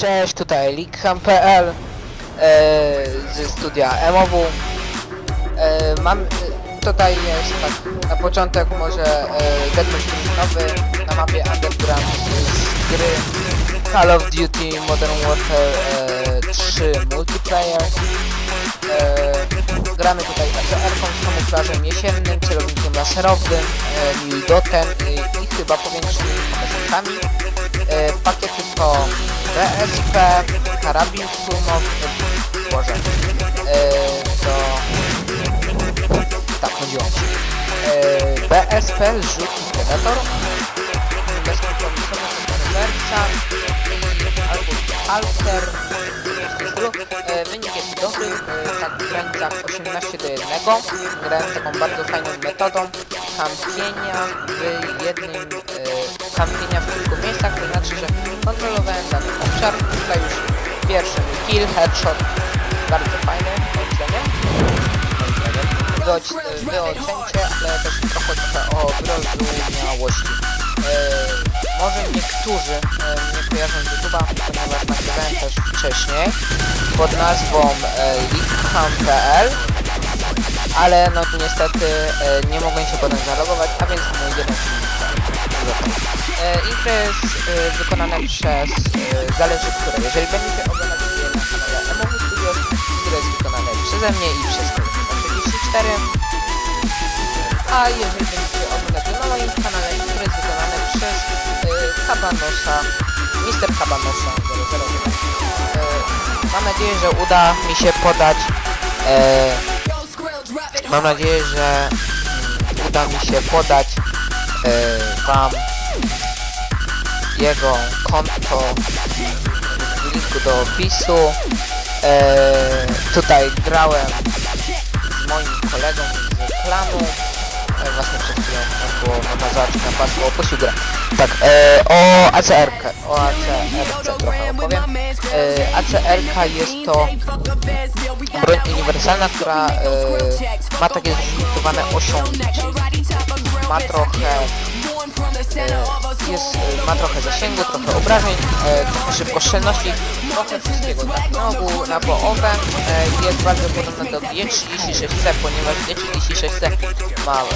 Cześć, tutaj Likham.pl e, ze studia MOW. E, mam, e, tutaj jest tak, na początek może e, deadmatch nowy na mapie Underground z gry Call of Duty Modern Warfare e, 3 Multiplayer. E, gramy tutaj ACR-ką z kamuflażem jesiennym, celownikiem laserowym, e, Mildotem i, i chyba powiększonymi koleżankami. E, pakiety to BSP, karabin sumowy, Boże, e, to tak chodziło. E, BSP, rzutnik Predator, bezkompromisowy rewers albo halter, e, wynik jest dobry, e, tak w granicach 18 do 1. Grałem taką bardzo fajną metodą kampienia w jednym, e, kampienia w kilku miejscach, kill, headshot, bardzo fajny, moim zdaniem. Moim zdaniem. Wy, oc- wy ocencie, ale też trochę o wyrozumiałości. E, może niektórzy e, nie kojarzą z YouTube'a, ponieważ nagrywałem też wcześniej pod nazwą e, leakham.pl ale no niestety e, nie mogłem się potem zalogować, a więc mój jeden film. E, jest e, wykonane przez e, zależy które. Jeżeli będziecie oglądać przeze mnie i przez Kolektywa 34, a jeżeli będziecie oglądać na moim kanale, które jest przez e, Kabanosa, Mr. Kabanosa 001. E, mam nadzieję, że uda mi się podać e, Mam nadzieję, że mm, uda mi się podać e, Wam jego konto w linku do opisu. E, tutaj grałem z moim kolegą z klanu. E, właśnie przed chwilą było można zobaczyć na pasku opuścił grę. Tak, e, o ACR, o ACR trochę opowiem. E, ACR jest to broń uniwersalna, która e, ma takie zlimitowane osiągi, ma trochę jest, e, ma trochę zasięgu, trochę obrażeń, e, trochę trochę wszystkiego. Na znowu na połowę e, jest bardzo podobna do G36C, ponieważ G36C ma e,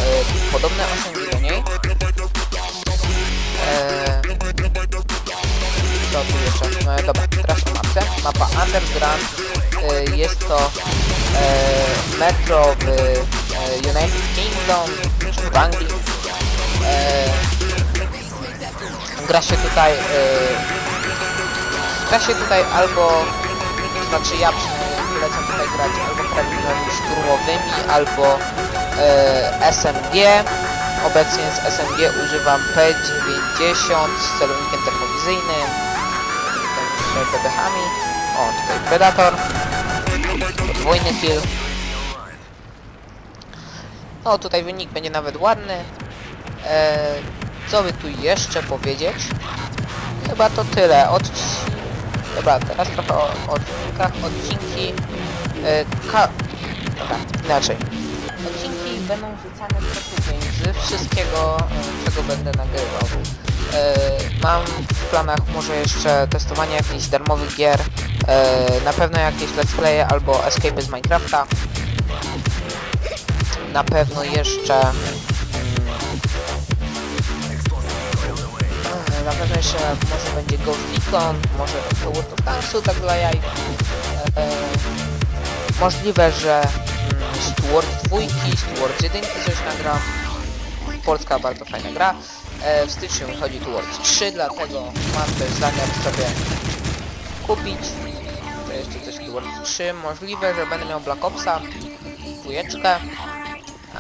podobne osiągi do niej. Co tu jeszcze? E, dobra, teraz o mapce. Mapa Underground. Jest to e, metro w e, United Kingdom, czy w Anglii. E, gra się tutaj e, gra się tutaj albo znaczy ja przynajmniej polecam tutaj grać albo karabinami szturmowymi, albo e, SMG. Obecnie z SMG używam P90 z celownikiem termowizyjnym, z PDH-ami. O, tutaj Predator. Podwójny kill. No, tutaj wynik będzie nawet ładny. E, co by tu jeszcze powiedzieć? Chyba to tyle. Od... Dobra, teraz trochę o odcinkach. Odcinki... E, ka... Dobra, inaczej. Odcinki będą rzucane co tydzień z wszystkiego, e, czego będę nagrywał. E, mam w planach może jeszcze testowanie jakichś darmowych gier, e, na pewno jakieś let's playe albo escape z Minecrafta. Na pewno jeszcze... Na pewno jeszcze może będzie Ghost Recon, może to World of Tanksu, tak dla jaj. E, możliwe, że Steward 2, Steward 1 coś nagram. Polska bardzo fajna gra. E, w styczniu wychodzi Towards 3, dlatego mam też zamiar sobie kupić. To jeszcze coś Towards 3. Możliwe, że będę miał Black Opsa, dwójeczkę.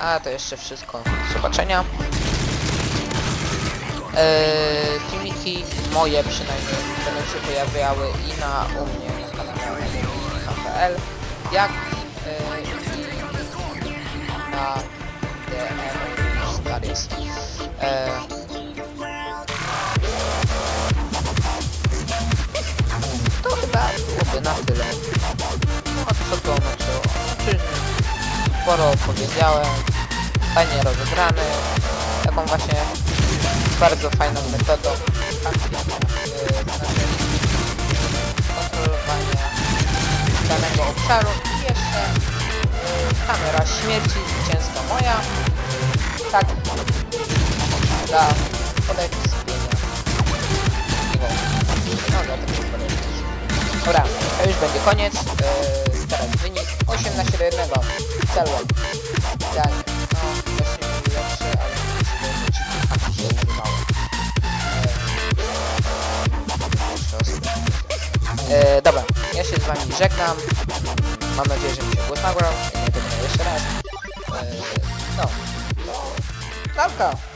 A to jeszcze wszystko. Do zobaczenia. Eee, filmiki moje przynajmniej będą się pojawiały i na u mnie na kanale HPL, jak eee, i na DM Studies. To chyba byłoby na tyle. No co to znaczy o czym sporo powiedziałem, fajnie rozegrany, taką właśnie bardzo fajną metodą. Znaczy, zdobywania danego obszaru i jeszcze y, kamera śmierci zwycięska moja. Tak, dla podekspienia. No, dla tego podekspienia. Dobra, to już będzie koniec. Yy, teraz wynik 18 do 1. Celłem. Idealnie. Yy, dobra, ja się z wami żegnam. Mam nadzieję, że mi się głos nagrał. Jeszcze raz. Yy, no. Klamka.